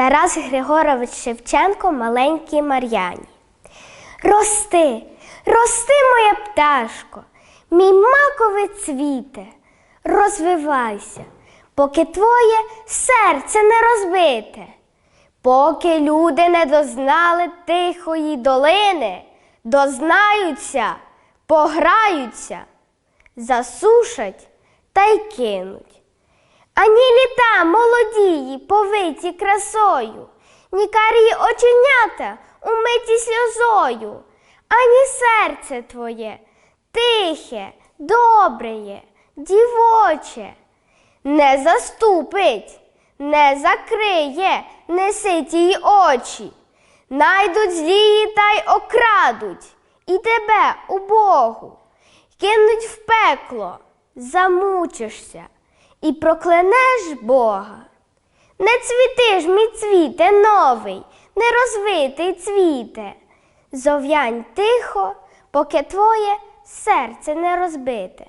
Тарас Григорович Шевченко маленькій Мар'яні. Рости, рости, моя пташко, мій маковий цвіте, розвивайся, поки твоє серце не розбите, поки люди не дознали тихої долини, дознаються, пограються, засушать та й кинуть. Ані літа молодії, повиті красою, ні карі оченята умиті сльозою, ані серце твоє тихе, добреє, дівоче, не заступить, не закриє, не ситії очі, найдуть злії та й окрадуть і тебе, убогу, кинуть в пекло, замучишся і проклянеш Бога. Не цвіти ж, мій цвіте новий, нерозвитий цвіте, зов'янь тихо, поки твоє серце не розбите.